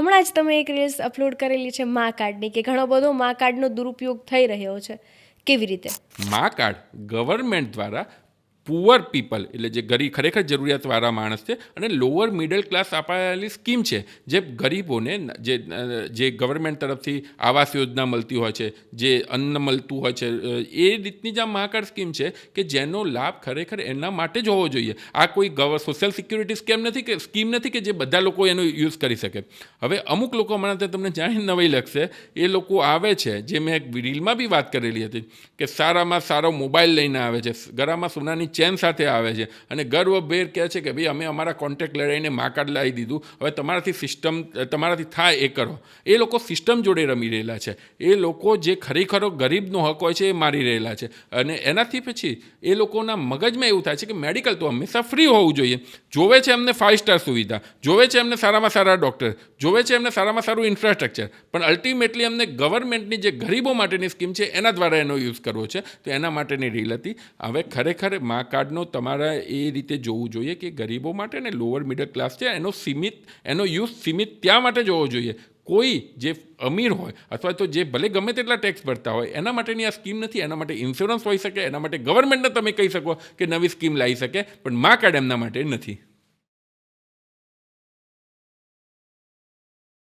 હમણાં જ તમે એક રીલ્સ અપલોડ કરેલી છે મા કાર્ડની કે ઘણો બધો મા કાર્ડનો દુરુપયોગ થઈ રહ્યો છે. કેવી રીતે? મા કાર્ડ ગવર્મેન્ટ દ્વારા પુઅર પીપલ એટલે જે ગરીબ, ખરેખર જરૂરિયાતવાળા માણસ છે, અને લોઅર મિડલ ક્લાસ અપાયેલી સ્કીમ છે, જે ગરીબોને જે જે ગવર્મેન્ટ તરફથી આવાસ યોજના મળતી હોય છે, જે અન્ન મળતું હોય છે એ રીતની જે આ મહાકાળ સ્કીમ છે કે જેનો લાભ ખરેખર એના માટે જ હોવો જોઈએ. આ કોઈ ગવ સોશિયલ સિક્યુરિટી સ્કેમ નથી કે સ્કીમ નથી કે જે બધા લોકો એનો યુઝ કરી શકે. હવે અમુક લોકો હમણાં તમને જાણી નવાઈ લાગશે, એ લોકો આવે છે, જે મેં એક રીલમાં બી વાત કરેલી હતી, કે સારામાં સારો મોબાઈલ લઈને આવે છે ગળામાં સોનાની ચેન સાથે આવે છે. અને ગર્વભેર કહે છે કે, ભાઈ, અમે અમારા કોન્ટેક્ટ લડાઈને મા લાવી દીધું. હવે તમારાથી સિસ્ટમ તમારાથી થાય એ કરો. એ લોકો સિસ્ટમ જોડે રમી રહેલા છે. એ લોકો જે ખરેખરો ગરીબનો હક હોય છે એ મારી રહેલા છે. અને એનાથી પછી એ લોકોના મગજમાં એવું થાય છે કે, મેડિકલ તો હંમેશા ફ્રી હોવું જોઈએ. જોવે છે એમને ફાઇવ સ્ટાર સુવિધા. જોવે છે એમને સારામાં સારા ડૉક્ટર જોવે છે એમને સારામાં સારું ઇન્ફ્રાસ્ટ્રક્ચર પણ અલ્ટિમેટલી એમને ગવર્મેન્ટની જે ગરીબો માટેની સ્કીમ છે, એના દ્વારા એનો યુઝ કરવો છે. તો એના માટેની રીલ હતી હવે ખરેખર મા કાર્ડનો તમારા એ રીતે જોવું જોઈએ કે ગરીબો માટે ને લોઅર મિડલ ક્લાસ છે, એનો સીમિત, એનો યુઝ સીમિત ત્યાં માટે જોવો જોઈએ. કોઈ જે અમીર હોય અથવા તો જે ભલે ગમે તેટલા ટેક્સ ભરતા હોય, એના માટેની આ સ્કીમ નથી. એના માટે ઇન્સ્યોરન્સ હોઈ શકે, એના માટે ગવર્મેન્ટને તમે કહી શકો કે નવી સ્કીમ લાવી શકે, પણ મા કાર્ડ એમના માટે નથી.